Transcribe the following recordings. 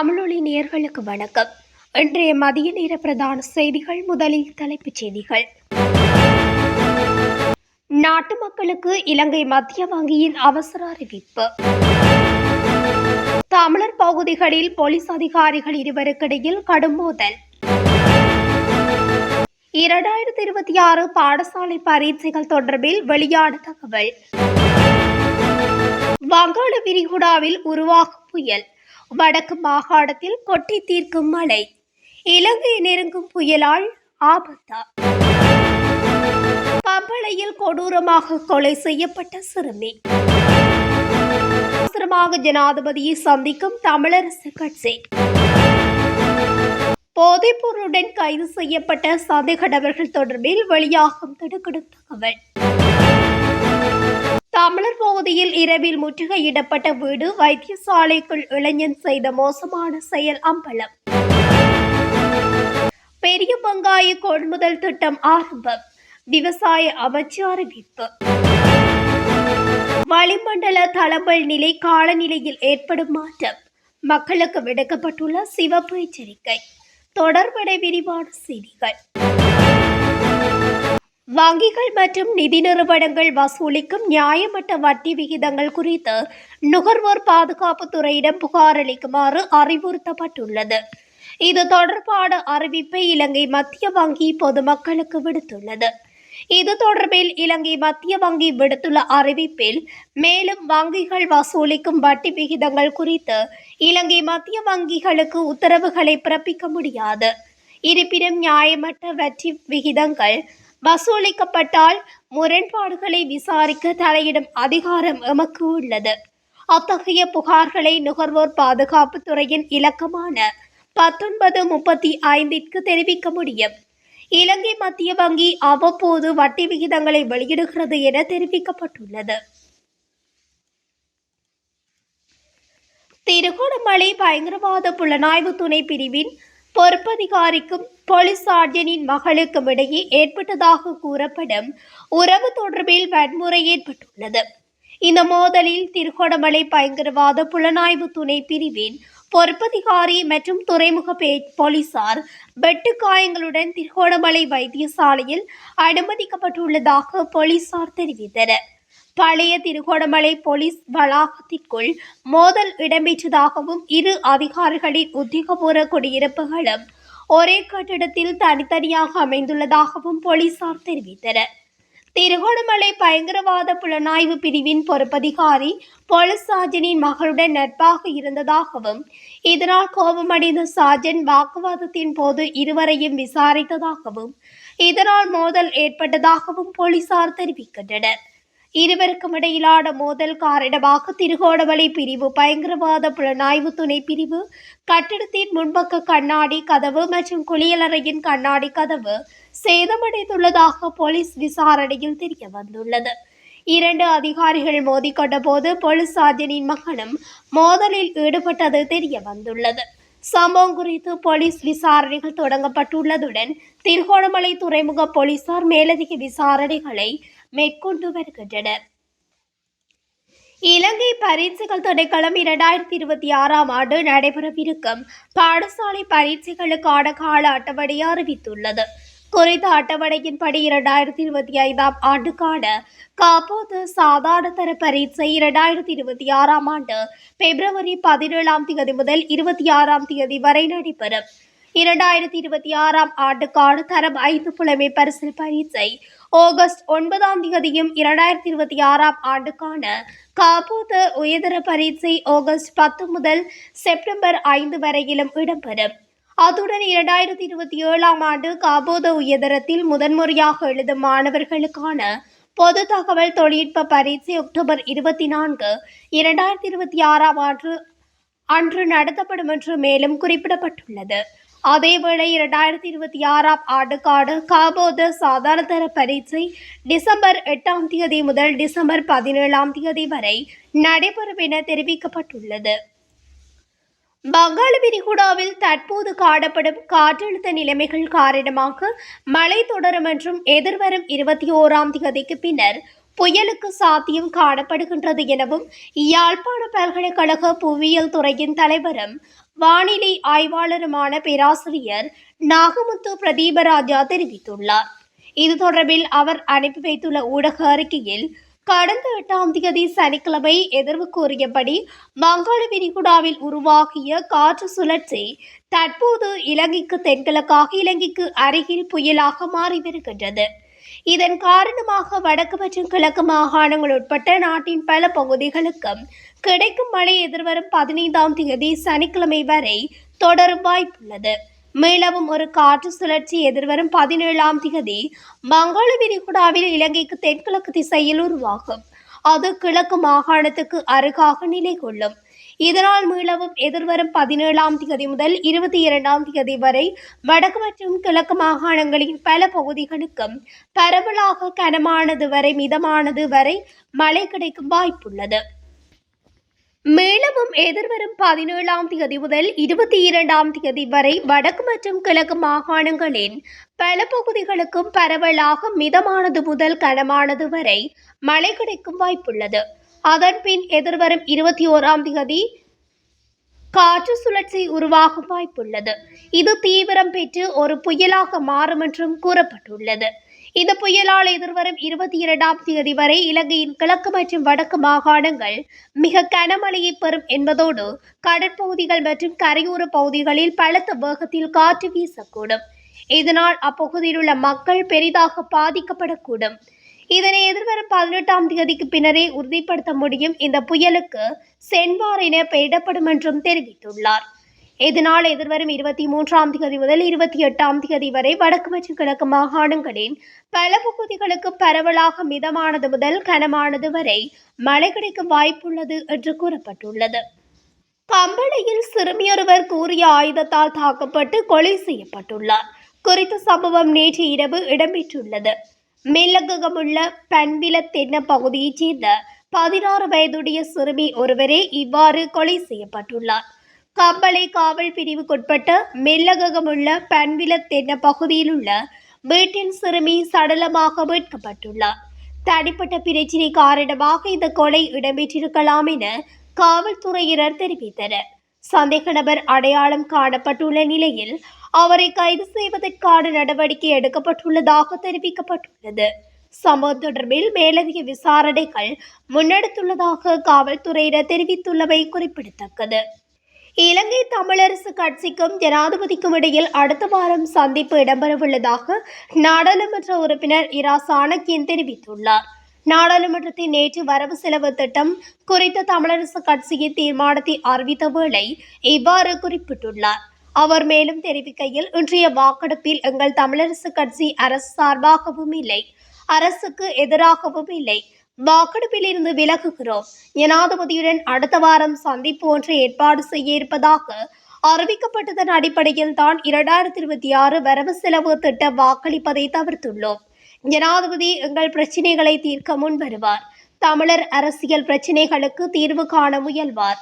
தமிழொலி நேர்களுக்கு வணக்கம். இன்றைய மதிய நேர பிரதான செய்திகள் முதலில் தலைப்புச் செய்திகள். நாட்டு மக்களுக்கு இலங்கை மத்திய வங்கியின் அவசர அறிவிப்பு. தமிழர் பகுதிகளில் போலீஸ் அதிகாரிகள் இருவருக்கிடையில் கடும் மோதல். இரண்டாயிரத்தி இருபத்தி ஆறு பாடசாலை பரீட்சைகள் தொடர்பில் வெளியான தகவல். வங்காள விரிகுடாவில் உருவாகும் புயல். வடக்கு மாகாணத்தில் கொட்டி தீர்க்கும் மழை. இலங்கை நெருங்கும் புயலால் ஆபத்தா? பம்பளையில் கொடூரமாக கொலை செய்யப்பட்ட சிறுமி. அவசரமாக ஜனாதிபதியை சந்திக்கும் தமிழரசு கட்சி. போதைப்பொருளுடன் கைது செய்யப்பட்ட சந்தேக நபர்கள் தொடர்பில் வெளியாகும் திடுக்கிடும் தகவல். தமிழர் பகுதியில் இரவில் முற்றுகையிடப்பட்ட வீடு வைத்தியசாலைக்குள் இளைஞன் செய்த மோசமான செயல் அம்பலம். பெரிய பங்காய கொள்முதல் திட்டம் ஆரம்பம். விவசாய அமைச்சு அறிவிப்பு. வளிமண்டல தளம்பல் நிலை காலநிலையில் ஏற்படும் மாற்றம். மக்களுக்கு விடுக்கப்பட்டுள்ள சிவப்பு எச்சரிக்கை. தொடர்படை விரிவான செய்திகள். வங்கிகள் மற்றும் நிதி நிறுவனங்கள் வசூலிக்கும் நியாயமற்ற வட்டி விகிதங்கள் குறித்து நுகர்வோர் பாதுகாப்பு துறையிடம் புகார் அளிக்குமாறு அறிவுறுத்தப்பட்டுள்ளது. இது தொடர்பான அறிவிப்பை இலங்கை மத்திய வங்கி பொதுமக்களுக்கு விடுத்துள்ளது. இது தொடர்பில் இலங்கை மத்திய வங்கி விடுத்துள்ள அறிவிப்பில் மேலும் வங்கிகள் வசூலிக்கும் வட்டி விகிதங்கள் குறித்து இலங்கை மத்திய வங்கிகளுக்கு உத்தரவுகளை பிறப்பிக்க முடியாது. இருப்பினும் நியாயமற்ற வட்டி விகிதங்கள் வசூலிக்கப்பட்டால் முரண்பாடுகளை விசாரிக்க தலையிடும் அதிகாரம் எமக்கு உள்ளது. அத்தகைய புகார்களை நுகர்வோர் பாதுகாப்பு துறையின் இலக்கமான பத்தொன்பது முப்பத்தி ஐந்திற்கு தெரிவிக்க முடியும். இலங்கை மத்திய வங்கி அவ்வப்போது வட்டி விகிதங்களை வெளியிடுகிறது என தெரிவிக்கப்பட்டுள்ளது. திருகோணமலை பயங்கரவாத புலனாய்வு துணை பிரிவின் பொறுப்பதிகாரிக்கும் போலீஸ் மகளுக்கும் இடையே ஏற்பட்டதாக கூறப்படும் உறவு தொடர்பில் வன்முறை ஏற்பட்டுள்ளது. இந்த மோதலில் திருகோணமலை பயங்கரவாத புலனாய்வு துணை பிரிவின் பொறுப்பதிகாரி மற்றும் துறைமுக பே- போலீசார் வெட்டு காயங்களுடன் திருகோணமலை வைத்தியசாலையில் அனுமதிக்கப்பட்டுள்ளதாக போலீசார் தெரிவித்தனர். பழைய திருகோணமலை போலீஸ் வளாகத்திற்குள் மோதல் இடம்பெற்றதாகவும் இரு அதிகாரிகளின் உத்தியோகபூர்வ குடியிருப்புகளும் ஒரே கட்டிடத்தில் தனித்தனியாக அமைந்துள்ளதாகவும் போலீசார் தெரிவித்தனர். திருகோணமலை பயங்கரவாத புலனாய்வு பிரிவின் பொறுப்பதிகாரி போலீஸ் சார்ஜனின் மகளுடன் நட்பாக இருந்ததாகவும் இதனால் கோபமடைந்த சார்ஜன் வாக்குவாதத்தின் போது இருவரையும் விசாரித்ததாகவும் இதனால் மோதல் ஏற்பட்டதாகவும் போலீசார் தெரிவிக்கின்றனர். இருவருக்கும் இடையிலான மோதல் காரணமாக திருகோணமலை பிரிவு பயங்கரவாத புலனாய்வு துணை பிரிவு கட்டிடத்தின் முன்பக்க கண்ணாடி கதவு மற்றும் குளியலறையின் கண்ணாடி கதவு சேதமடைந்துள்ளதாக போலீஸ் விசாரணையில் தெரிய வந்துள்ளது. இரண்டு அதிகாரிகள் மோதிக்கொண்ட போது போலீஸ் சார்ஜனின் மகனும் மோதலில் ஈடுபட்டது தெரிய வந்துள்ளது. சம்பவம் குறித்து போலீஸ் விசாரணைகள் தொடங்கப்பட்டுள்ளதுடன் திருகோணமலை துறைமுக போலீசார் மேலதிக விசாரணைகளை மேற்கொண்டு வருகின்றனர் இலங்கை பரீட்சைகள் திணைக்களம் இரண்டாயிரத்தி இருபத்தி ஆறாம் ஆண்டு நடைபெறவிருக்கும் பாடசாலை பரீட்சைகளுக்கான கால அட்டவணையை அறிவித்துள்ளது. குறித்த அட்டவணையின்படி இரண்டாயிரத்தி இருபத்தி ஐந்தாம் ஆண்டுக்கான காப்போது சாதாரண தர பரீட்சை இரண்டாயிரத்தி இருபத்தி ஆறாம் ஆண்டு பிப்ரவரி பதினேழாம் தேதி முதல் இருபத்தி ஆறாம் தேதி வரை நடைபெறும். இரண்டாயிரத்தி இருபத்தி ஆறாம் ஆண்டுக்கான தரம் ஐந்து புலமை பரிசில் பரீட்சை ஆகஸ்ட் ஒன்பதாம் தேதியும் இரண்டாயிரத்தி இருபத்தி ஆறாம் ஆண்டுக்கான காபூத உயர்தர பரீட்சை ஆகஸ்ட் பத்து முதல் செப்டம்பர் ஐந்து வரையிலும் இடம்பெறும். அத்துடன் இரண்டாயிரத்தி இருபத்தி ஏழாம் ஆண்டு காபோத உயர்தரத்தில் முதன்முறையாக எழுதும் மாணவர்களுக்கான பொது தகவல் தொழில்நுட்ப பரீட்சை அக்டோபர் இருபத்தி நான்கு இரண்டாயிரத்தி இருபத்தி ஆறாம் ஆண்டு அன்று நடத்தப்படும் என்று மேலும் குறிப்பிடப்பட்டுள்ளது. அதேவேளை இரண்டாயிரத்தி இருபத்தி ஆறாம் ஆண்டுக்கான காபோத சாதாரணதர பரீட்சை டிசம்பர் எட்டாம் தேதி முதல் டிசம்பர் பதினேழாம் தேதி வரை நடைபெறும் என தெரிவிக்கப்பட்டுள்ளது. வங்காள விரிகுடாவில் தற்போது காணப்படும் காற்றழுத்த நிலைமைகள் காரணமாக மழை தொடரும் என்றும் எதிர்வரும் இருபத்தி ஓராம் தேதிக்கு பின்னர் புயலுக்கு சாத்தியம் காணப்படுகின்றது எனவும் யாழ்ப்பாண பல்கலைக்கழக புவியியல் துறையின் தலைவரும் வானிலை ஆய்வாளருமான பேராசிரியர் நாகமுத்து பிரதீபராஜா தெரிவித்துள்ளார். இது தொடர்பில் அவர் அனுப்பி வைத்துள்ள ஊடக அறிக்கையில் கடந்த எட்டாம் தேதி சனிக்கிழமை எதிர்வு கூறியபடி வங்காள விரிகுடாவில் உருவாகிய காற்று சுழற்சி தற்போது இலங்கைக்கு தென்கிழக்காக இலங்கைக்கு அருகில் புயலாக மாறி வருகின்றது இதன் காரணமாக வடக்கு மற்றும் கிழக்கு மாகாணங்கள் உட்பட்ட நாட்டின் பல பகுதிகளுக்கும் கிடைக்கும் மழை எதிர்வரும் பதினைந்தாம் தேதி சனிக்கிழமை வரை தொடரும் வாய்ப்புள்ளது. மேலும் ஒரு காற்று சுழற்சி எதிர்வரும் பதினேழாம் தேதி வங்காள விரிகுடாவில் இலங்கைக்கு தென்கிழக்கு திசையில் உருவாகும். அது கிழக்கு மாகாணத்துக்கு அருகாக நிலை கொள்ளும் இதனால் மீளவும் எதிர்வரும் பதினேழாம் தேதி முதல் இருபத்தி இரண்டாம் தேதி வரை வடக்கு மற்றும் கிழக்கு மாகாணங்களின் பல பகுதிகளுக்கும் பரவலாக கனமானது வரை மிதமானது வரை மழை கிடைக்கும் வாய்ப்புள்ளது. மேலும் எதிர்வரும் பதினேழாம் தேதி முதல் இருபத்தி இரண்டாம் தேதி வரை வடக்கு மற்றும் கிழக்கு மாகாணங்களின் பல பகுதிகளுக்கும் பரவலாக மிதமானது முதல் கனமானது வரை மழை கிடைக்கும் வாய்ப்புள்ளது. அதன் பின் எதிர்வரும் இருபத்தி ஓராம் தேதி காற்று சுழற்சி உருவாகும் வாய்ப்புள்ளது. இது தீவிரம் பெற்று ஒரு புயலாக மாறும் என்றும் கூறப்பட்டுள்ளது. இந்த புயலால் எதிர்வரும் இருபத்தி இரண்டாம் தேதி வரை இலங்கையின் கிழக்கு மற்றும் வடக்கு மாகாணங்கள் மிக கனமழையை பெறும் என்பதோடு கடற்பகுதிகள் மற்றும் கரையோர பகுதிகளில் பலத்த வேகத்தில் காற்று வீசக்கூடும். இதனால் அப்பகுதியில் உள்ள மக்கள் பெரிதாக பாதிக்கப்படக்கூடும். இதனை எதிர்வரும் பதினெட்டாம் தேதிக்கு பின்னரே உறுதிப்படுத்த முடியும் இந்த புயலுக்கு சென்வார் என பெயரிடப்படும் என்றும் தெரிவித்துள்ளார். இதனால் எதிர்வரும் இருபத்தி மூன்றாம் தேதி முதல் இருபத்தி எட்டாம் தேதி வரை வடக்கு மற்றும் கிழக்கு மாகாணங்களின் பல பகுதிகளுக்கு பரவலாக மிதமானது முதல் கனமானது வரை மழை கிடைக்கும் வாய்ப்புள்ளது என்று கூறப்பட்டுள்ளது. கம்பளையில் சிறுமியொருவர் கூறிய ஆயுதத்தால் தாக்கப்பட்டு கொலை செய்யப்பட்டுள்ளார். குறித்த சம்பவம் நேற்று இரவு இடம்பெற்றுள்ளது. மேலகமுள்ள பண்பில தென்ன பகுதியைச் சேர்ந்த பதினாறு வயதுடைய சிறுமி ஒருவரே இவ்வாறு கொலை செய்யப்பட்டுள்ளார். கம்பளை காவல் பிரிவுக்குட்பட்ட மெல்லகமுள்ள பண்பில தென்ன பகுதியில் உள்ள வீட்டின் சிறுமி சடலமாக மீட்கப்பட்டுள்ளார். தனிப்பட்ட பிரச்சினை காரணமாக இந்த கொலை இடம்பெற்றிருக்கலாம் என காவல்துறையினர் தெரிவித்தனர். சந்தேக நபர் அடையாளம் காணப்பட்டுள்ள நிலையில் அவரை கைது செய்வதற்கான நடவடிக்கை எடுக்கப்பட்டுள்ளதாக தெரிவிக்கப்பட்டுள்ளது. சம்பவம் தொடர்பில் மேலதிக விசாரணைகள் முன்னெடுத்துள்ளதாக காவல்துறையினர் தெரிவித்துள்ளமை குறிப்பிடத்தக்கது. இலங்கை தமிழரசு கட்சிக்கும் ஜனாதிபதிக்கும் இடையில் அடுத்த வாரம் சந்திப்பு இடம்பெறவுள்ளதாக நாடாளுமன்ற உறுப்பினர் இரா. சாணக்கியன் தெரிவித்துள்ளார். நாடாளுமன்றத்தின் நேற்று வரவு செலவு திட்டம் குறித்த தமிழரசு கட்சியின் தீர்மானத்தை அறிவித்த வேளை இவ்வாறு குறிப்பிட்டுள்ளார். அவர் மேலும் தெரிவிக்கையில் இன்றைய வாக்கெடுப்பில் எங்கள் தமிழரசு கட்சி அரசு சார்பாகவும் இல்லை அரசுக்கு எதிராகவும் இல்லை. வாக்கெடுப்பில் இருந்து விலகுகிறோம். ஜனாதிபதியுடன் அடுத்த வாரம் சந்திப்பு ஒன்றை ஏற்பாடு செய்ய இருப்பதாக அறிவிக்கப்பட்டதன் அடிப்படையில் தான் இரண்டாயிரத்தி இருபத்தி ஆறு வரவு செலவு திட்ட வாக்களிப்பதை தவிர்த்துள்ளோம். ஜனாதிபதி எங்கள் பிரச்சினைகளை தீர்க்க முன் வருவார். தமிழர் அரசியல் பிரச்சினைகளுக்கு தீர்வு காண முயல்வார்.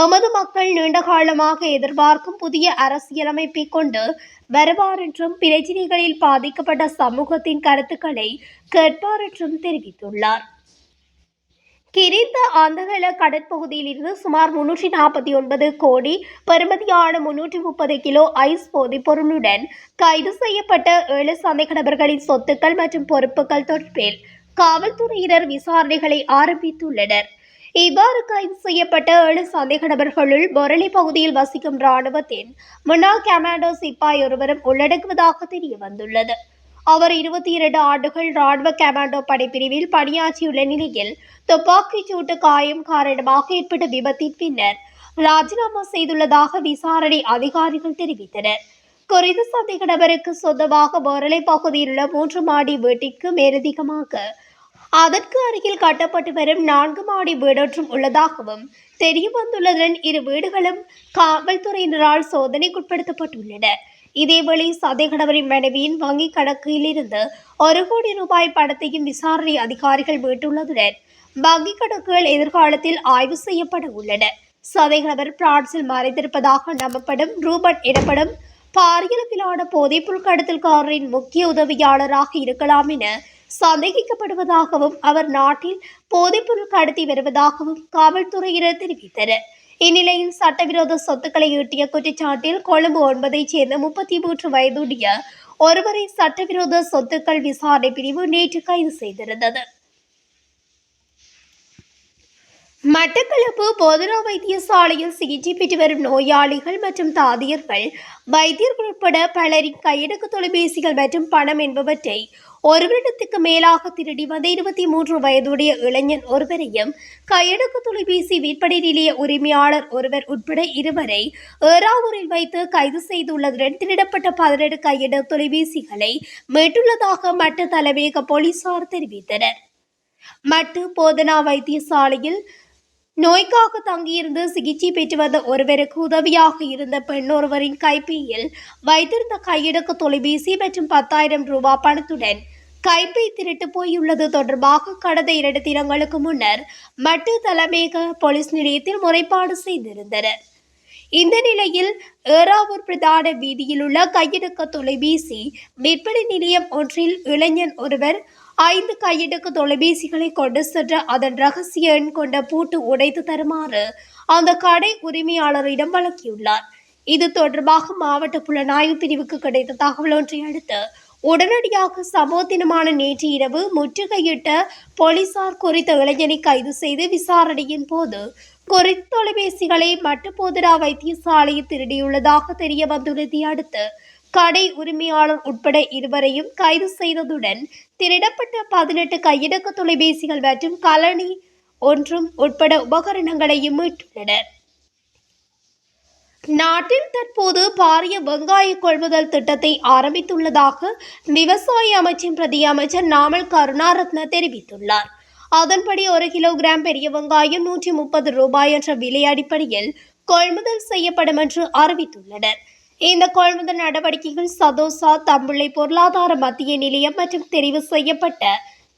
எமது மக்கள் நீண்ட காலமாக எதிர்பார்க்கும் புதிய அரசியலமைப்பை கொண்டு வருவார் என்றும் பிரச்சினைகளில் பாதிக்கப்பட்ட சமூகத்தின் கருத்துக்களை கேட்பார் என்றும் தெரிவித்துள்ளார். கிரிந்த ஆந்தகல கடற்பகுதியில் இருந்து சுமார் முன்னூற்றி நாற்பத்தி ஒன்பது கோடி பெறுமதியான முன்னூற்றி முப்பது கிலோ ஐஸ் போதைப் பொருளுடன் கைது செய்யப்பட்ட ஏழு சந்தேக நபர்களின் சொத்துக்கள் மற்றும் பொறுப்புகள் தொடர்பில் காவல்துறையினர் விசாரணைகளை ஆரம்பித்துள்ளனர். இவ்வாறு கைது செய்யப்பட்ட ஏழு சந்தேக நபர்களுள் பொரளி பகுதியில் வசிக்கும் இராணுவத்தின் முன்னாள் கமாண்டோ சிப்பாய் ஒருவரும் உள்ளடங்குவதாக தெரிய வந்துள்ளது. அவர் இருபத்தி இரண்டு ஆண்டுகள் ராணுவ கமாண்டோ படைப்பிரிவில் பணியாற்றியுள்ள நிலையில் துப்பாக்கிச் சூட்டு காயம் காரணமாக ஏற்பட்ட விபத்தின் பின்னர் ராஜினாமா செய்துள்ளதாக விசாரணை அதிகாரிகள் தெரிவித்தனர். குறித்த சந்தேக நபருக்கு சொந்தமாக பொருளை பகுதியில் உள்ள மூன்று மாடி வீட்டிற்கு மேலதிகமாக அதற்கு அருகில் கட்டப்பட்டு வரும் நான்கு மாடி வீடொன்றும் உள்ளதாகவும் தெரிய வந்துள்ளதுடன் இரு வீடுகளும் காவல்துறையினரால் சோதனைக்குட்படுத்தப்பட்டுள்ளன. இதேவேளை சந்தேக மனைவியின் வங்கிக் கணக்கிலிருந்து ஒரு கோடி ரூபாய் பணத்தையும் விசாரணை அதிகாரிகள் மீட்டுள்ளதுடன் வங்கிக் கணக்குகள் எதிர்காலத்தில் ஆய்வு செய்யப்பட உள்ளன. சதைகணவர் பிரான்சில் மறைந்திருப்பதாக நம்பப்படும் ரூபன் எனப்படும் பாரியளவிலான போதைப்பொருள் கடத்தல்காரரின் முக்கிய உதவியாளராக இருக்கலாம் என சந்தேகிக்கப்படுவதாகவும் அவர் நாட்டில் போதைப்பொருள் கடத்தி வருவதாகவும் காவல்துறையினர் தெரிவித்தனர். இந்நிலையில் சட்டவிரோத சொத்துக்களை ஈட்டிய குற்றச்சாட்டில் கொழும்பு ஒன்பதைச் சேர்ந்த முப்பத்தி மூன்று வயதுடைய ஒருவரை சட்டவிரோத சொத்துக்கள் விசாரணை பிரிவு நேற்று கைது செய்திருந்தது. மட்டக்களப்பு போதனா வைத்தியசாலையில் சிகிச்சை பெற்று வரும் நோயாளிகள் மற்றும் தாதியர்கள் வைத்தியர்கள் உட்பட பலரின் கையடக்கு தொலைபேசிகள் மற்றும் பணம் என்பவற்றை ஒரு வருடத்துக்கு மேலாக திருடி வந்த இருபத்தி மூன்று வயதுடைய இளைஞன் ஒருவரையும் கையடக்கு தொலைபேசி விற்பனை நிலைய உரிமையாளர் ஒருவர் உட்பட இருவரை ஏறாவூரில் வைத்து கைது செய்துள்ளதுடன் திருடப்பட்ட பதினெட்டு கையடக்கு தொலைபேசிகளை மீட்டுள்ளதாக மட்ட தலைமையக போலீசார் தெரிவித்தனர். மட்டு போதனா வைத்தியசாலையில் நோய்க்காக தங்கியிருந்து சிகிச்சை பெற்று வந்த ஒருவருக்கு உதவியாக இருந்த பெண் ஒருவரின் கைப்பையில் வைத்திருந்த கையடக்க தொலைபேசி மற்றும் பத்தாயிரம் ரூபாய் பணத்துடன் கைப்பை திருட்டு போயுள்ளது தொடர்பாக கடந்த இரண்டு தினங்களுக்கு முன்னர் மட்டு தலைமையக போலீஸ் நிலையத்தில் முறைப்பாடு செய்திருந்தனர் இந்த நிலையில் ஏறாவூர் பிரதான வீதியில் உள்ள கையடக்க தொலைபேசி விற்பனை நிலையம் ஒன்றில் இளைஞன் ஒருவர் ஐந்து கையெடுக்கு தொலைபேசிகளை கொண்டு சென்ற அதன் ரகசிய எண் கொண்ட பூட்டு உடைத்து தருமாறு அந்த கடை உரிமையாளரிடம் வழங்கியுள்ளார். இது தொடர்பாக மாவட்ட புலனாய்வு பிரிவுக்கு கிடைத்த தகவல் ஒன்றை அடுத்து உடனடியாக சம்பவ தினமான நேற்று இரவு முற்றுகையிட்ட போலீசார் குறித்த இளைஞனை கைது செய்து விசாரணையின் போது குறித்த தொலைபேசிகளை மட்டுப்போதரா வைத்தியசாலையில் திருடியுள்ளதாக தெரிய வந்துள்ளதை அடுத்து கடை உரிமையாளர் உட்பட இருவரையும் கைது செய்ததுடன் திருடப்பட்ட பதினெட்டு கையடக்க தொலைபேசிகள் மற்றும் கலனி ஒன்றும் உட்பட உபகரணங்களையும் மீட்டுள்ளனர். நாட்டில் தற்போது பாரிய வெங்காய கொள்முதல் திட்டத்தை ஆரம்பித்துள்ளதாக விவசாய அமைச்சின் பிரதி அமைச்சர் நாமல் கருணாரத்ன தெரிவித்துள்ளார். அதன்படி ஒரு கிலோகிராம் பெரிய வெங்காயம் நூற்றி முப்பது ரூபாய் என்ற விலை அடிப்படையில் கொள்முதல் செய்யப்படும் என்று அறிவித்துள்ளனர். இந்த கொள்முதல் நடவடிக்கைகள் சதோசா தம்பிள்ளை பொருளாதார மத்திய நிலையம் மற்றும் தெரிவு செய்யப்பட்ட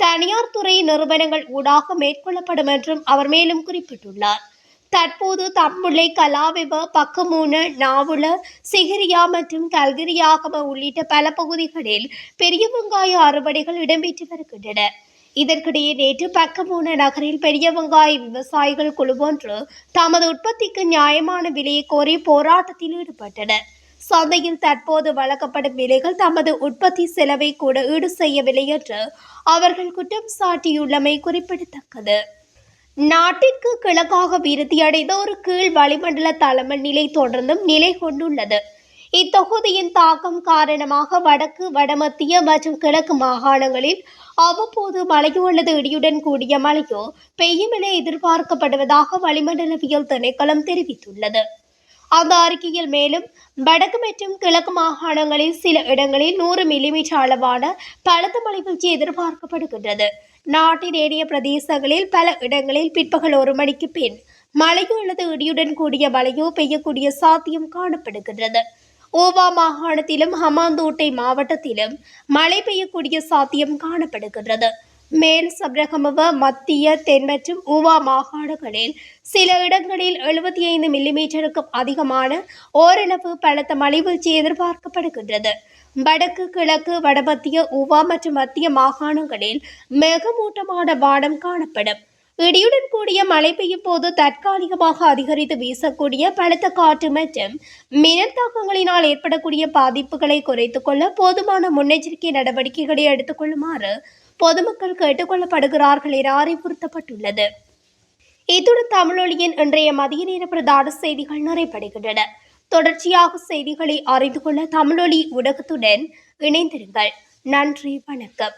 தனியார் துறை நிறுவனங்கள் ஊடாக மேற்கொள்ளப்படும் என்றும் அவர் மேலும் குறிப்பிட்டுள்ளார். தற்போது தம்புள்ளை கலாவிவ பக்கமூன நாவுல சிகிரியா மற்றும் கல்கிரியாகம உள்ளிட்ட பல பகுதிகளில் பெரிய வெங்காய அறுவடைகள் இடம்பெற்று வருகின்றன. இதற்கிடையே நேற்று பக்கமூன நகரில் பெரிய வெங்காய விவசாயிகள் குழு ஒன்று தமது உற்பத்திக்கு நியாயமான விலையை கோரி போராட்டத்தில் ஈடுபட்டனர் சந்தையில் தற்போது வழங்கப்படும் விலைகள் தமது உற்பத்தி செலவை கூட ஈடு செய்யவில்லை என்று அவர்கள் குற்றம் சாட்டியுள்ளமை குறிப்பிடத்தக்கது. நாட்டிற்கு கிழக்காக விருத்தியடைந்த ஒரு கீழ் வளிமண்டல தலைமை நிலை தொடர்ந்தும் நிலை கொண்டுள்ளது. இத்தொகுதியின் தாக்கம் காரணமாக வடக்கு வடமத்திய மற்றும் கிழக்கு மாகாணங்களில் அவ்வப்போது மழையோ அல்லது இடியுடன் கூடிய மழையோ பெய்யும் என எதிர்பார்க்கப்படுவதாக வளிமண்டலவியல் திணைக்களம் தெரிவித்துள்ளது. அந்த அறிக்கையில் மேலும் வடக்கு மற்றும் கிழக்கு மாகாணங்களில் சில இடங்களில் நூறு மில்லிமீட்டர் அளவான பலத்த மழை வீழ்ச்சி எதிர்பார்க்கப்படுகின்றது. நாட்டின் ஏனைய பிரதேசங்களில் பல இடங்களில் பிற்பகல் ஒரு மணிக்கு பின் மழையோ அல்லது இடியுடன் கூடிய மழையோ பெய்யக்கூடிய சாத்தியம் காணப்படுகின்றது. ஓவா மாகாணத்திலும் ஹமாந்தோட்டை மாவட்டத்திலும் மழை பெய்யக்கூடிய சாத்தியம் காணப்படுகின்றது. மேல் சப்ரகமுவ மத்திய தென் மற்றும் ஊவா மாகாணங்களில் சில இடங்களில் எழுபத்தி ஐந்து மில்லிமீட்டருக்கும் அதிகமான ஓரளவு பலத்த மலைவீழ்ச்சி எதிர்பார்க்கப்படுகின்றது. வடக்கு கிழக்கு வடமத்திய ஊவா மற்றும் மத்திய மாகாணங்களில் மேகமூட்டமான வானம் காணப்படும். இடியுடன் கூடிய மழை பெய்யும் போது தற்காலிகமாக அதிகரித்து வீசக்கூடிய பலத்த காற்று மற்றும் மின்னல் தாக்கங்களினால் ஏற்படக்கூடிய பாதிப்புகளை குறைத்துக் கொள்ள போதுமான முன்னெச்சரிக்கை நடவடிக்கைகளை எடுத்துக் கொள்ளுமாறு பொதுமக்கள் கேட்டுக்கொள்ளப்படுகிறார்கள் என அறிவுறுத்தப்பட்டுள்ளது. இத்துடன் தமிழொலியின் இன்றைய மதிய நேர பிரதான செய்திகள் நிறைவடைகின்றன. தொடர்ச்சியாக செய்திகளை அறிந்து கொள்ள தமிழொலி ஊடகத்துடன் இணைந்திருங்கள். நன்றி வணக்கம்.